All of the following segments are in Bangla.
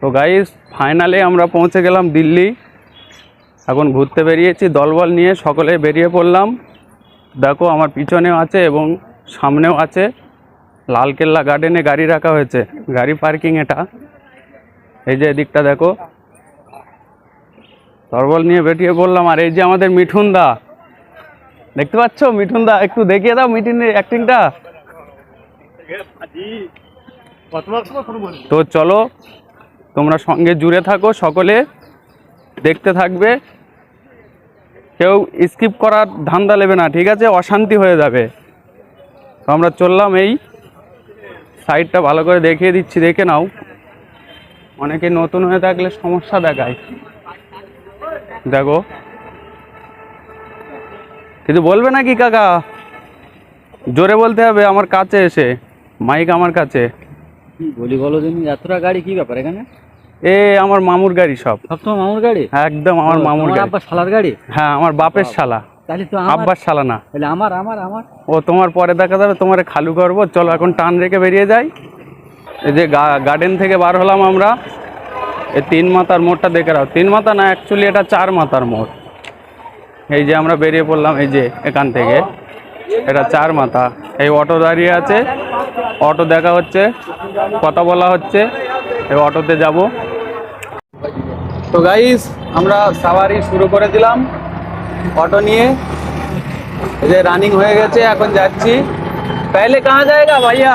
তো গাইস ফাইনালে আমরা পৌঁছে গেলাম দিল্লি। এখন ঘুরতে বেরিয়েছি, দলবল নিয়ে সকলে বেরিয়ে পড়লাম। দেখো আমার পিছনেও আছে এবং সামনেও আছে লালকেল্লা গার্ডেনে গাড়ি রাখা হয়েছে। গাড়ি পার্কিং এটা। এই যে এদিকটা দেখো। দলবল নিয়ে বেরিয়ে পড়লাম। আর এই যে আমাদের মিঠুন দা। দেখতে পাচ্ছ? মিঠুন দা, একটু দেখিয়ে দাও মিঠুনের অ্যাক্টিংটা তো চলো তোমরা সঙ্গে জুড়ে থাকো, সকলে দেখতে থাকবে। কেউ স্কিপ করার ধান্দা নেবে না, ঠিক আছে? অশান্তি হয়ে যাবে। তো আমরা চললাম এই সাইডটা ভালো করে দেখিয়ে দিচ্ছি, দেখে নাও। অনেকে নতুন হয়ে থাকলে সমস্যা দেখায়। দেখো। কিন্তু বলবে নাকি কাকা? জোরে বলতে হবে, আমার কাছে এসে। মাইক আমার কাছে। বলি বলো দিন এতটা গাড়ি কি ব্যাপার এখানে? এ আমার মামুর গাড়ি সব। সব তোমার মামুর গাড়ি? একদম আমার মামুর গাড়ি। আব্বা শালার গাড়ি? হ্যাঁ আমার বাপের শালা। তাহলে তো আব্বার শালা না। তাহলে আমার আমার আমার। ও তোমার পরে দেখা যাবে তোমার খালু করব। চলো এখন টান রেখে বেরিয়ে যাই। এই যে গার্ডেন থেকে বার হলাম আমরা। এই তিন মাথার মোড়টা দেখে রাও। তিন মাথা না অ্যাকচুয়ালি এটা চার মাথার মোড়। এই যে আমরা বেরিয়ে পড়লাম এই যে এখান থেকে। এটা চার মাথা। এই অটো দাঁড়িয়ে আছে। অটো দেখা হচ্ছে কথা বলা হচ্ছে। অটোতে যাব। তো গাইস আমরা সাওয়ারি শুরু করে দিলাম অটো নিয়ে। এই যে রানিং হয়ে গেছে, এখন যাচ্ছি। পাইলে কাহা যায়গা ভাইয়া?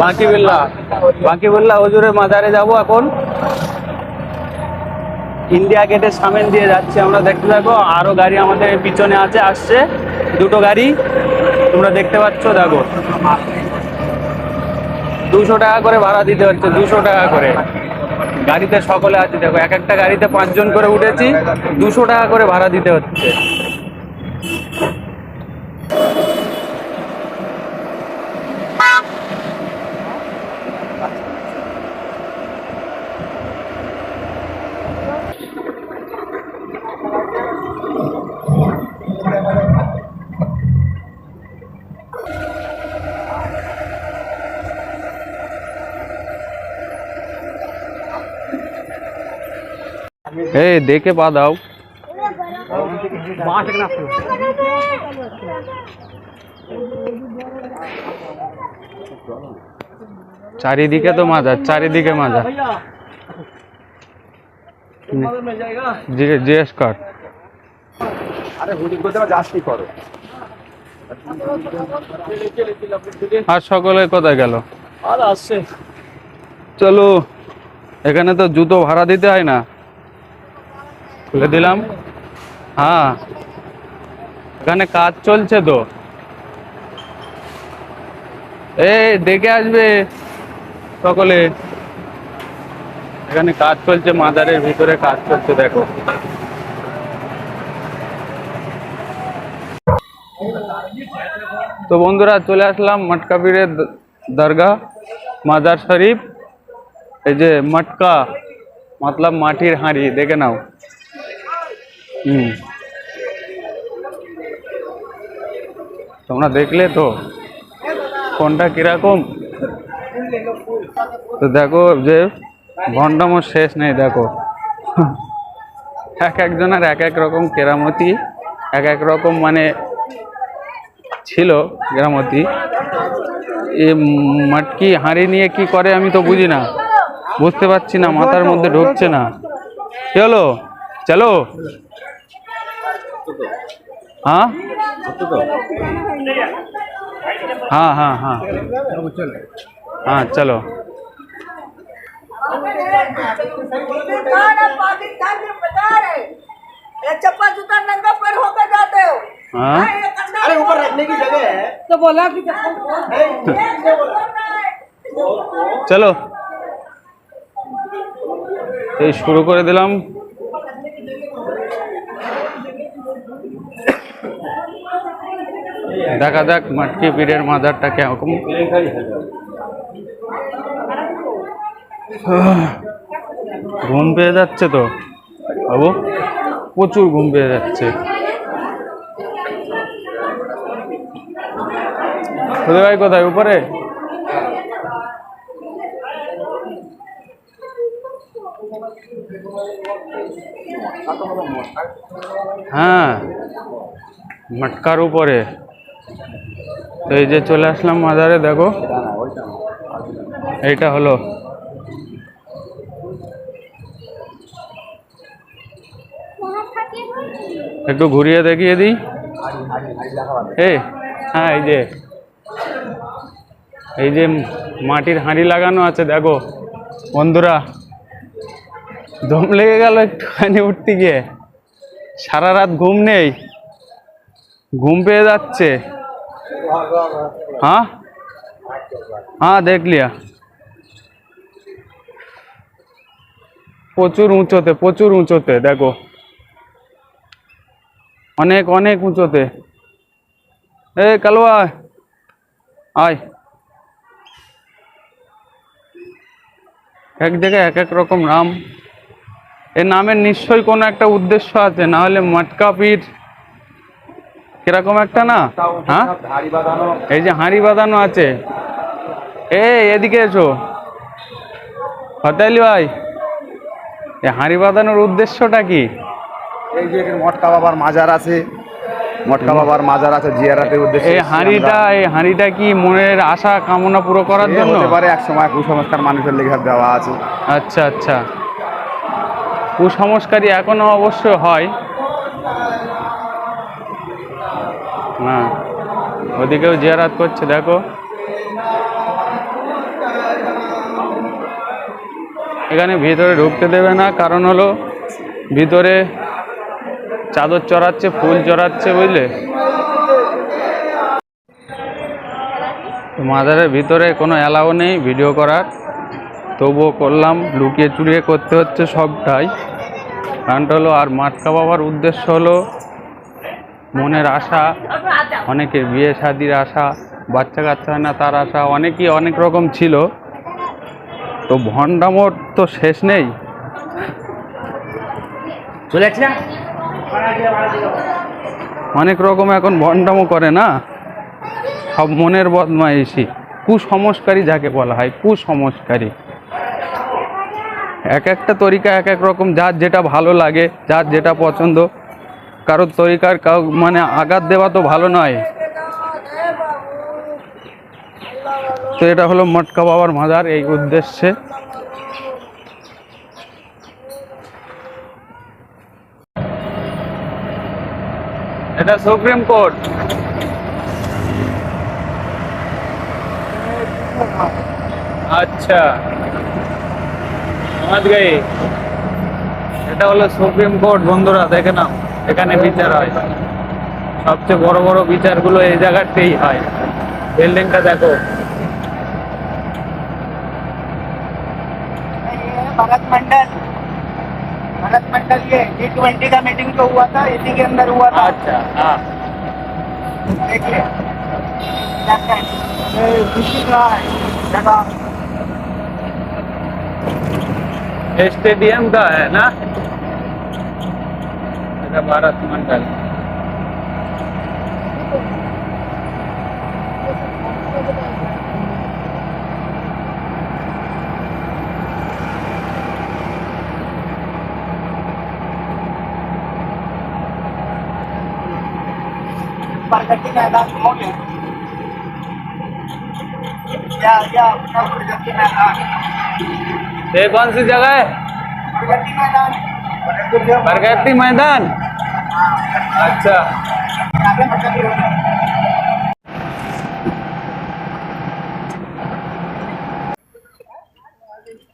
বাঁকি বিল্লা বাঁকি বিল্লা হজুরের মাজারে যাব এখন। ইন্ডিয়া গেটের সামনে দিয়ে যাচ্ছি আমরা, দেখতে থাকো। আরও গাড়ি আমাদের পিছনে আছে, আসছে। দুটো গাড়ি, তোমরা দেখতে পাচ্ছ, দেখো। দুশো টাকা করে ভাড়া দিতে হচ্ছে, দুশো টাকা করে। গাড়িতে সকলে আছে দেখো, এক একটা গাড়িতে পাঁচজন করে উঠেছি, দুশো টাকা করে ভাড়া দিতে হচ্ছে। দেখে পা দাও। চারিদিকে তো মাজা চারিদিকে মাজা জিজ্ঞে- জিজ্ঞেস করো। আর সকলে কোথায় গেল? আর আসছে। চলো এখানে তো জুতো ভাড়া দিতে হয় না। খুলে দিলাম। হ্যাঁ। এখানে কাজ চলছে তো। এই দেখে আসবে সকলে। এখানে কাজ চলছে মাদারের ভিতরে কাজ চলছে, দেখো। তো বন্ধুরা, চলে আসলাম মটকা পীরের দ- দরগা মাজার শরীফ। এই যে মটকা, মতলব মাটির হাঁড়ি, দেখে নাও। তোমরা দেখলে তো, কোনটা কীরকম? তো দেখো যে ভণ্ডামোর শেষ নেই, দেখো। এক একজনের এক এক রকম কেরামতি, এক এক রকম মানে ছিল কেরামতি। এই মাটকি হাঁড়ি নিয়ে কি করে আমি তো বুঝি না। বুঝতে পারছি না, মাথার মধ্যে ঢুকছে না। চলো চলো। হ্যাঁ हाँ हाँ हाँ हाँ चलो चप्पल जूता नंगा पर होकर जाते हो हाँ अरे ऊपर रखने की जगह है तो बोला कि चप्पल চলো এই শুরু করে দিলাম দেখা যাক মাটকি পীরের মাজারটা কেরকম ঘুম পেয়ে যাচ্ছে তো? বাবু, প্রচুর ঘুম পেয়ে যাচ্ছে। ভাই কোথায়? উপরে? হ্যাঁ মটকার উপরে। তো এই যে চলে আসলাম মাজারে, দেখো। এইটা হলো। একটু ঘুরিয়ে দেখিয়ে দিই। হ্যাঁ এই যে। এই যে মাটির হাঁড়ি লাগানো আছে, দেখো। বন্ধুরা, দম লেগে গেল একটুখানি উঠতে গিয়ে। সারা রাত ঘুম নেই। ঘুম পেয়ে যাচ্ছে। हाँ हाँ देख लिया প্রচুর উঁচুতে প্রচুর উঁচুতে দেখো অনেক অনেক উঁচুতে এ কালুয়া আয় এক জায়গায় এক এক রকম নাম এর নামের নিশ্চয়ই কোনো একটা উদ্দেশ্য আছে না হলে মটকা পীর কীরকম একটা না? হ্যাঁ? এই যে হাঁড়ি বাঁধানো আছে। এ এদিকে এসো। হতাইলি ভাই এই হাঁড়ি বাঁধানোর উদ্দেশ্যটা কি? এই যে মটকা বাবার মাজার আছে। মটকা বাবার মাজার আছে জিয়ারাতের উদ্দেশ্যে এই হাঁড়িটা এই হাঁড়িটা কি মনের আশা কামনা পুরো করার জন্য? হতে পারে এক সময় কুসংস্কার মানুষের লেখা দেওয়া আছে। আচ্ছা আচ্ছা। কুসংস্কারই এখনও অবশ্য হয়। হ্যাঁ। ওদিকেও জিয়ারাত করছে, দেখো। এখানে ভিতরে ঢুকতে দেবে না, কারণ হলো ভিতরে চাদর চড়াচ্ছে, ফুল চড়াচ্ছে, বুঝলে? মাজারের ভিতরে কোনো অ্যালাউ নেই, ভিডিও করার। তবুও করলাম, লুকিয়ে চুরিয়ে করতে হচ্ছে সবটাই। কারণটা হলো, আর মাটকা বাবার উদ্দেশ্য হলো মনের আশা অনেকের বিয়ে শাদির আশা বাচ্চা কাচ্চা হয় না তার আশা অনেকই অনেক রকম ছিল। তো ভণ্ডামোর তো শেষ নেই। অনেক রকম এখন ভণ্ডামো করে না। সব মনের বদমাইশি। কুসংস্কারী যাকে বলা হয় কুসংস্কারী এক একটা তরিকা এক এক রকম যার যেটা ভালো লাগে যার যেটা পছন্দ কারোর তরিকার কাউ মানে আঘাত দেওয়া তো ভালো নয়। তো এটা হলো মটকা বাবার মাজার এই উদ্দেশ্যে। এটা সুপ্রিম কোর্ট। আচ্ছা। এটা হলো সুপ্রিম কোর্ট, বন্ধুরা, দেখে নাও। এখানে বিচার হয় সবচেয়ে বড় বড় বিচারগুলো এই জায়গাতেই হয় বিল্ডিংটা দেখো भगत मंडल भगत मंडल ये जी ट्वेंटी का मीटिंग जो हुआ था इसी के अंदर हुआ था আচ্ছা হ্যাঁ देखिए जाकर ये विजिट रहा है जगह स्टेडियम का है ना এটা भारत मंडल। प्रगति मैदान हो गया या या प्रगति मैदान? ये कौन सी जगह है? प्रगति मैदान। प्रगति मैदान अच्छा आगे प्रगति हो गया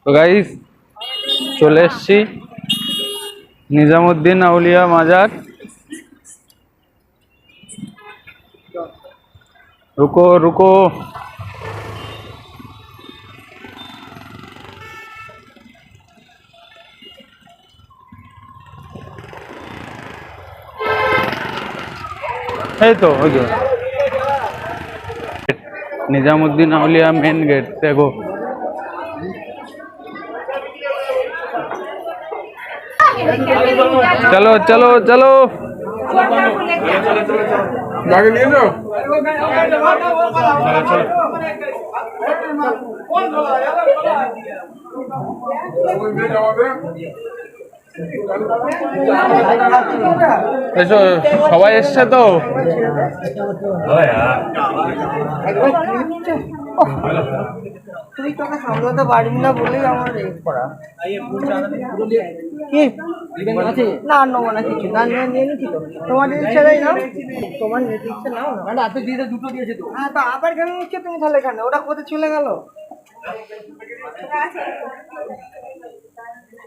তো গাইস চলে এসছি নিজামুদ্দিন আউলিয়া মাজার রুকো রুকো এই তো ওই তো নিজামুদ্দিন আউলিয়া মেন গেট দেখো চলো চলো চলো। এসো সবাই এসছে তো? তুই তোকে সামলাতে পারবি না বলেই আমার এই করা। কি? না নেব না কিছু না নিয়ে নিয়ে নিচ্ছি তো। তোমাদের ইচ্ছা দেয় না তোমার নিতে ইচ্ছে নাও না। দিয়ে দুটো দিয়েছে তো। হ্যাঁ তো আবার কেন নিচ্ছে তুমি তাহলে এখানে? ওটা কোথায় চলে গেল?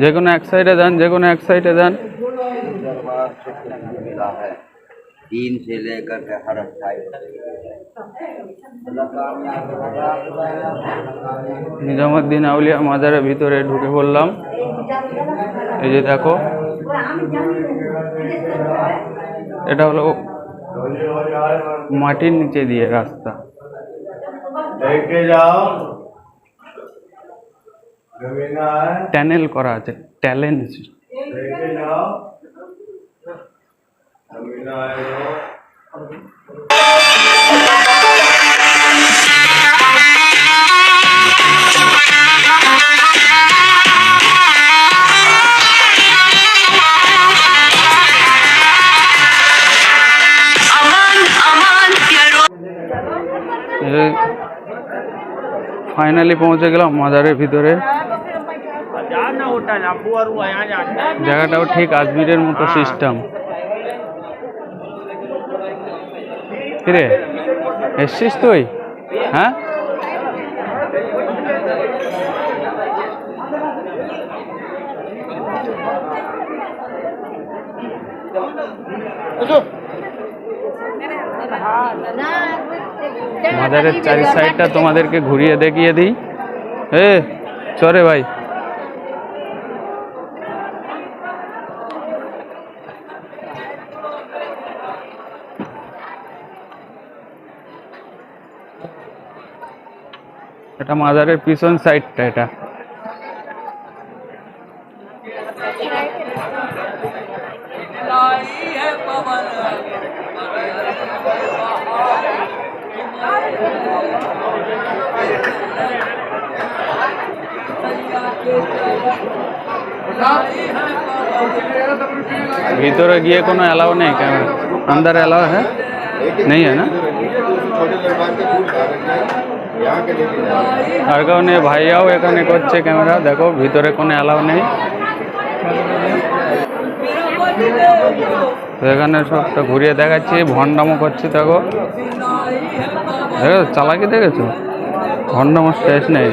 যে কোনো এক সাইডে যান যে কোনো এক সাইডে যান मिला है तीन से लेकर के हर साइड নিজামুদ্দিন আউলিয়া মাজারের ভিতরে ঢুকে পড়লাম এই যে দেখো এটা হলো মাটির নিচে দিয়ে রাস্তা लेके जाओ जमीना है ট্যানেল করা আছে ট্যালেন্ট ফাইনালি পৌঁছে গেলাম মাজারের ভিতরে। জায়গাটাও ঠিক আজমিরের মতো সিস্টেম কিরে? এসছিস তুই? হ্যাঁ? মাজারের চারি সাইডটা তোমাদেরকে ঘুরিয়ে দেখিয়ে দিই। এ চরে ভাই। এটা মাজারের পিছন সাইডটা এটা ভিতরে গিয়ে কোনো অ্যালাউ নেই ক্যামেরা अंदर अलाउ है नहीं है ना আর কারণে ভাইয়াও এখানে করছে ক্যামেরা। দেখো, ভিতরে কোনো অ্যালাউ নেই। এখানে এখানে সবটা ঘুরিয়ে দেখাচ্ছি, ভণ্ডামো করছি, দেখো। দেখো, চালাকি দেখেছ? ভণ্ডামো শেষ নেই।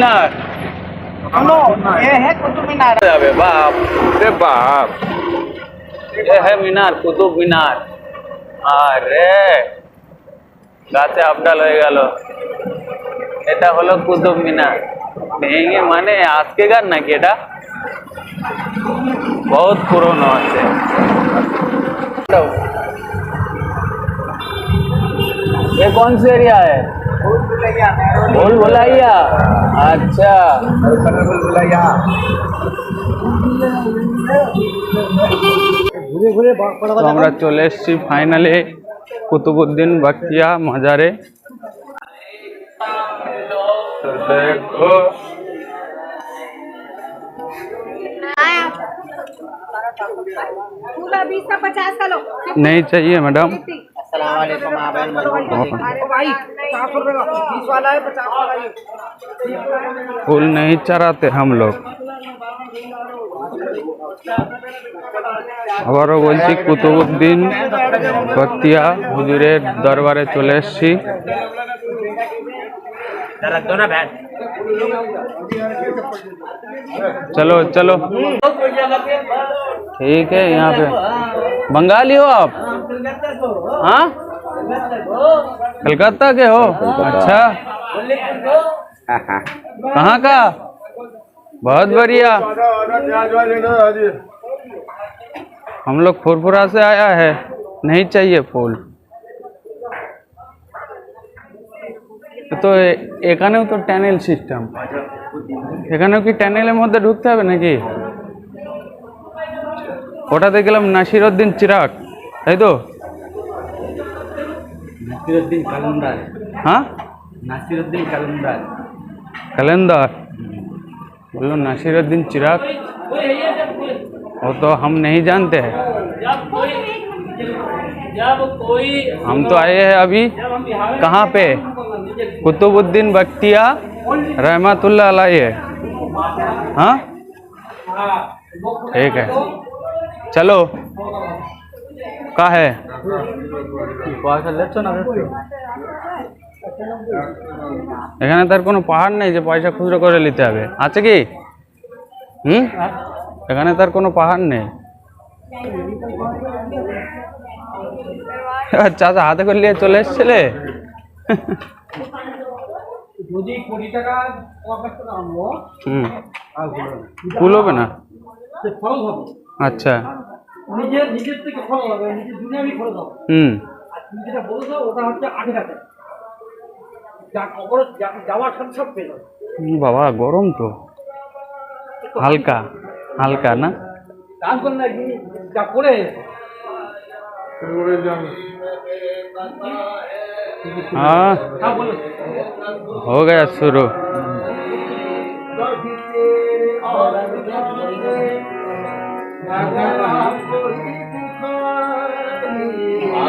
मीनार सुनो ये है कुतुब मीनार যাবে বাপ রে বাপ এ হে মিনার কুতুব মিনার আরে গাছে আপডাল হয়ে গেল এটা হলো কুতুব মিনার ভেঙে মানে আজকেকার নাকি এটা বহুত পুরনো আছে ये कौन सी एरिया है भूल भुलैया अच्छा बुलाया তো আমরা চলে এসেছি ফাইনালি কুতুবুদ্দিন বাকিয়া মাজারে তো দেখো पूरा बीस का पचास का लो नहीं चाहिए मैडम अस्सलाम वालेकुम अरे भाई पचास रुपए का बीस वाला है पचास वाला ये फूल नहीं चराते हम लोग আবারও বলছি কুতুবুদ্দিন বক্তিয়া হুজুরের দরবারে চলে এসেছি चलो चलो ठीक है यहाँ पे बंगाली हो आप हाँ कलकत्ता के हो अच्छा कहाँ का बहुत बढ़िया हम लोग फुरफुरा से आया है नहीं चाहिए फूल তো এ- এখানেও তো ট্যানেল সিস্টেম এখানেও কি ট্যানেলের মধ্যে ঢুকতে হবে নাকি ওটাতে গেলাম নাসিরউদ্দিন চিরাগ তাই তো नासिरुद्दीन कलंदर हाँ? नासिरुद्दीन कलंदर कलंदर बोलो नासिरुद्दीन चिराग? वो तो हम नहीं जानते हैं। हम तो आए हैं अभी। कहाँ पे? कुतुबुद्दीन बख्तिया रहमतुल्ला है हाँ? ठीक है। चलो। का है? এখানে তার কোনো পাহাড় নেই যে পয়সা খুচরো করে নিতে হবে। আছে কি? হুম? এখানে তার কোনো পাহাড় নেই। চাচা হাতে করে নিয়ে চলে এসছিলে? ফুল হবে না? সে খরচ হবে আচ্ছা নিজের নিজের থেকে খরচ হবে নিজের দুনিয়া আমি খরচ হবে হুম আর তুমি যেটা বলেছো ওটা হচ্ছে আগে টাকা যা খবর যাওয়ার সাথে সব পেয়ে যাবে হুম, বাবা গরম তো হালকা হালকা না কাজ করলে না একদিন যা করে हाँ হ্যাঁ বলো हो गया शुरू हो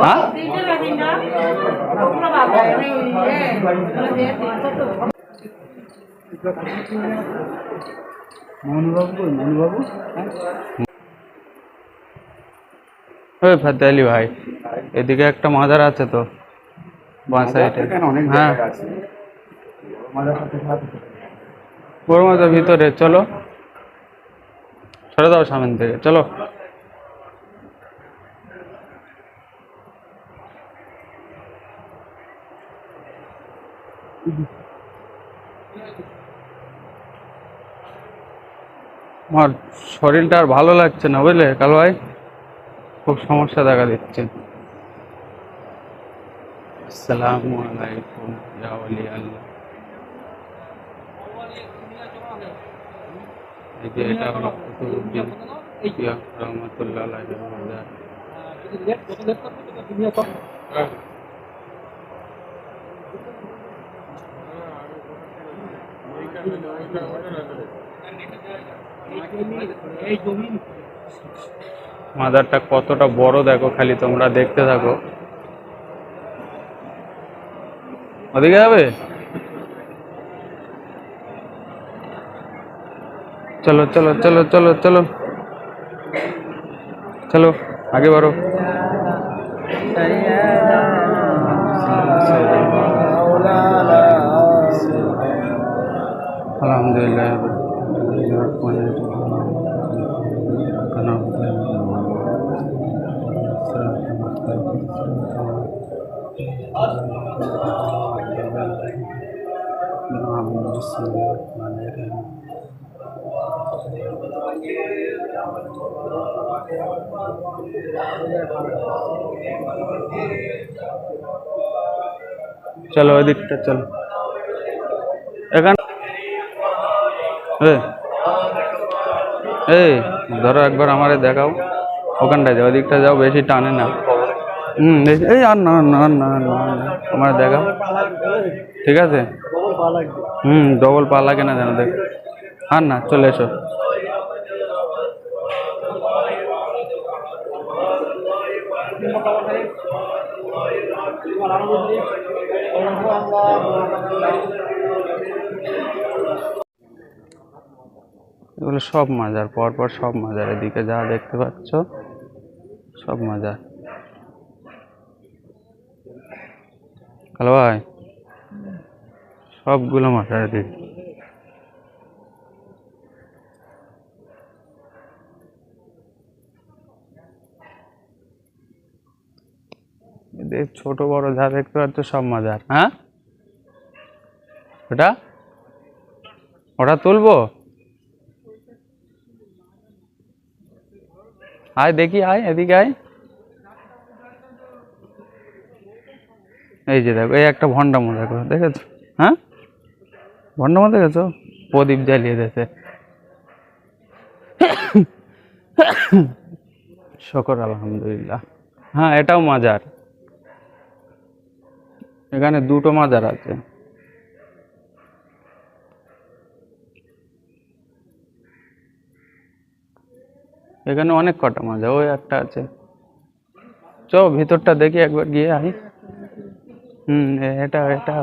হ্যাঁ? ওই ফাতে আলী ভাই এদিকে একটা মাজার আছে তো বাঁ সাইডে হ্যাঁ? বড় মাজার ভিতরে চলো। সরে দাও সামনে থেকে চলো। আমার শরীরটা আর ভালো লাগছে না বুঝলে, কাল ভাই? খুব সমস্যা দেখা দিচ্ছে। এই যে এটা মাজারটা কতটা বড় দেখো, খালি তোমরা দেখতে থাকো। ওদিকে যাবে? চলো চলো চলো চলো চলো। চলো, আগে বাড়ো। আলহামদুলিল্লাহ চলো ওই দিকটা চলো। এখানে এই ধরো একবার আমারে দেখাও। ওখানটায় যাও, ওদিকটা যাও, বেশি টানে না। হুম, এই- আর না না না না না তোমার দেখা ঠিক আছে? হুম ডবল পা লাগে না যেন, দেখ। আর না, চলে এসো। এগুলো সব মাজার, পরপর সব মাজার। এদিকে যা দেখতে পাচ্ছ, সব মাজার। হ্যালো ভাই, সবগুলো মাজার এদিকে। এদের ছোট, বড় যা দেখতে পাচ্ছ, সব মাজার। হ্যাঁ? ওটা? ওটা তুলবো? আয় দেখি আয় এদিকে আয় এই যে দেখো, এই একটা ভণ্ডামো দেখো দেখেছ? হ্যাঁ? ভণ্ডামো দেখেছ? প্রদীপ জ্বালিয়ে দিয়েছে। শকর, আলহামদুলিল্লাহ। হ্যাঁ এটাও মাজার। এখানে দুটো মাজার আছে। এখানে অনেক কটা মাজার ওই একটা আছে। চ ভিতরটা দেখি একবার গিয়ে আই। হুম এটা এটা।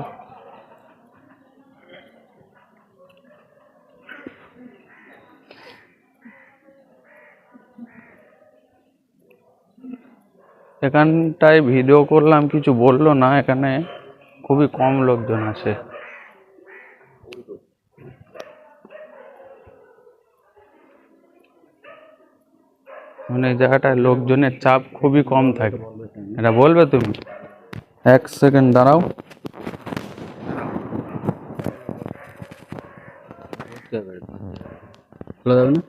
এখানটায় ভিডিও করলাম, কিছু বলল না, এখানে খুবই কম লোকজন আছে। এই জায়গাটায় লোকজনের চাপ খুবই কম থাকে। এটা বলবে তুমি? এক সেকেন্ড দাঁড়াও। খোলা যাবে না?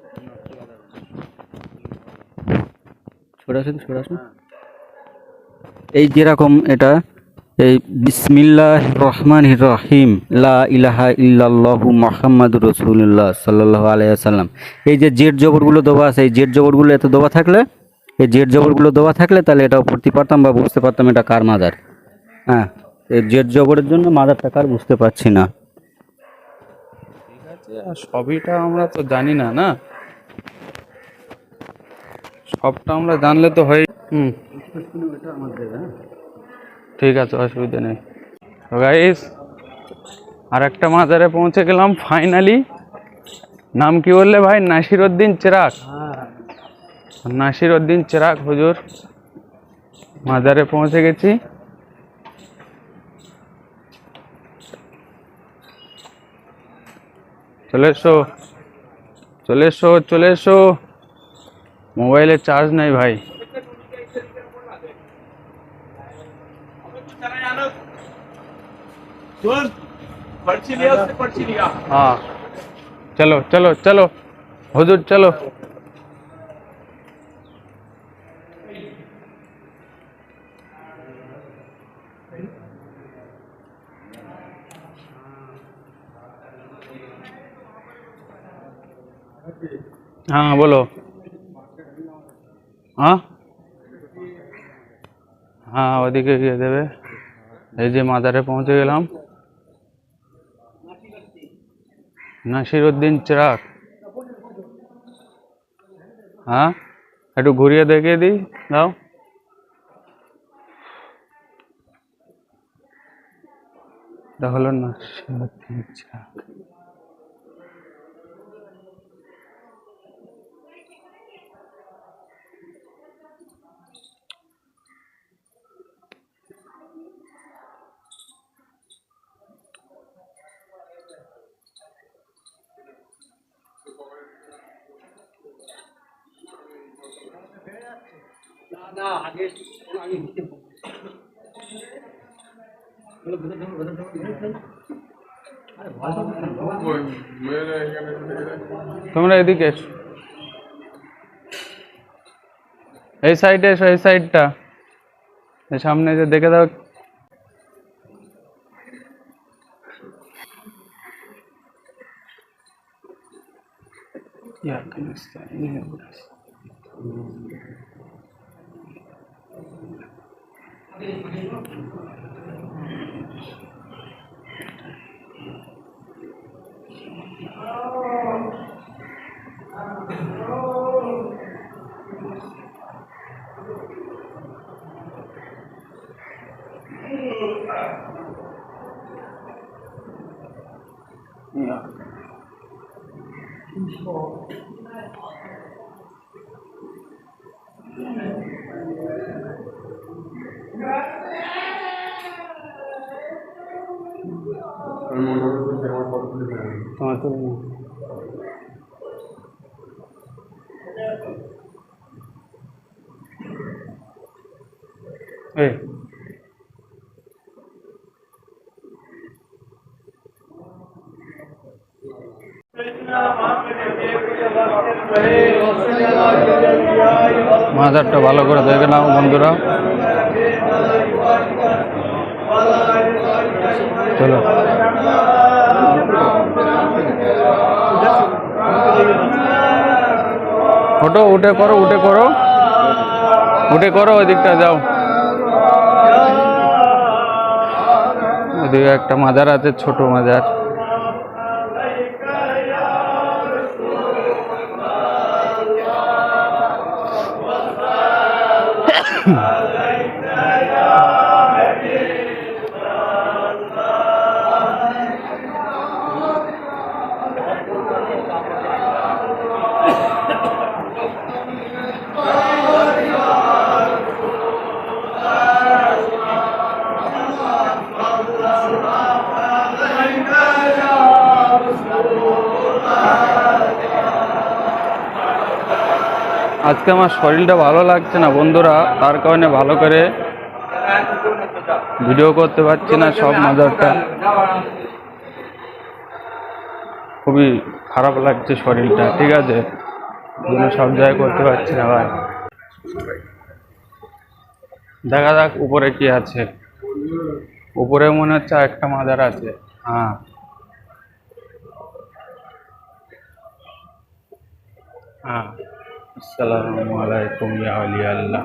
সরে আসুন সরে আসুন এই যেরকম এটা এই বিসমিল্লাহ রহমান রহিম লা ইলাহা ইল্লাল্লাহু মোহাম্মদ রসুল্লাহ সাল্লাহ আলাইসাল্লাম এই যে জেড জবরগুলো দেওয়া আছে এই জেড জবরগুলো এত দেওয়া থাকলে এই জেড জবরগুলো দেওয়া থাকলে তাহলে এটাও পড়তে পারতাম বা বুঝতে পারতাম এটা কার মাদার হ্যাঁ এই জেড জবরের জন্য মাদারটা কার বুঝতে পারছি না। ঠিক আছে আর সবইটা আমরা তো জানি না না? সবটা আমরা জানলে তো হয় হুম। ঠিক আছে, অসুবিধা নেই। গাইস আর একটা মাজারে পৌঁছে গেলাম ফাইনালি নাম কি বললে ভাই? নাসির উদ্দিন চেরাক নাসির উদ্দিন চেরাক হুজুর। মাজারে পৌঁছে গেছি। চলে এসো। চলে এসো চলে এসো। মোবাইলে চার্জ নেই ভাই। हाँ चलो चलो चलो हुजूर चलो हाँ बोलो हाँ হ্যাঁ ওদিকে গিয়ে দেবে এই যে মাজারে পৌঁছে গেলাম নাসির উদ্দিন চিরাগ। হ্যাঁ? একটু ঘুরিয়ে দেখিয়ে দিই দাও। এটা হলো নাসির উদ্দিন চিরাগ। না না আগে আগে নিচে তোমরা এদিকে এসো এই সাইডে এসো এই সাইডটা এই সামনে যে দেখে দাও Ya, ¿cómo está? তোমার よかった。মাজারটা ভালো করে দেখে নাও বন্ধুরা। চলো। ওটো উঠে করো উঠে করো। উঠে করো ওই দিকটা, যাও। ওদিকে একটা মাজার আছে ছোট মাজার আজকে আমার শরীরটা ভালো লাগছে না বন্ধুরা, তার কারণে ভালো করে ভিডিও করতে পারছি না, সব মাজারটা। খুবই খারাপ লাগছে শরীরটা, ঠিক আছে? সব জায়গায় করতে পারছি না, ভাই। দেখা যাক উপরে কি আছে। উপরে মনে হচ্ছে একটা মাজার আছে। হ্যাঁ। হ্যাঁ। السلام عليكم يا علي الله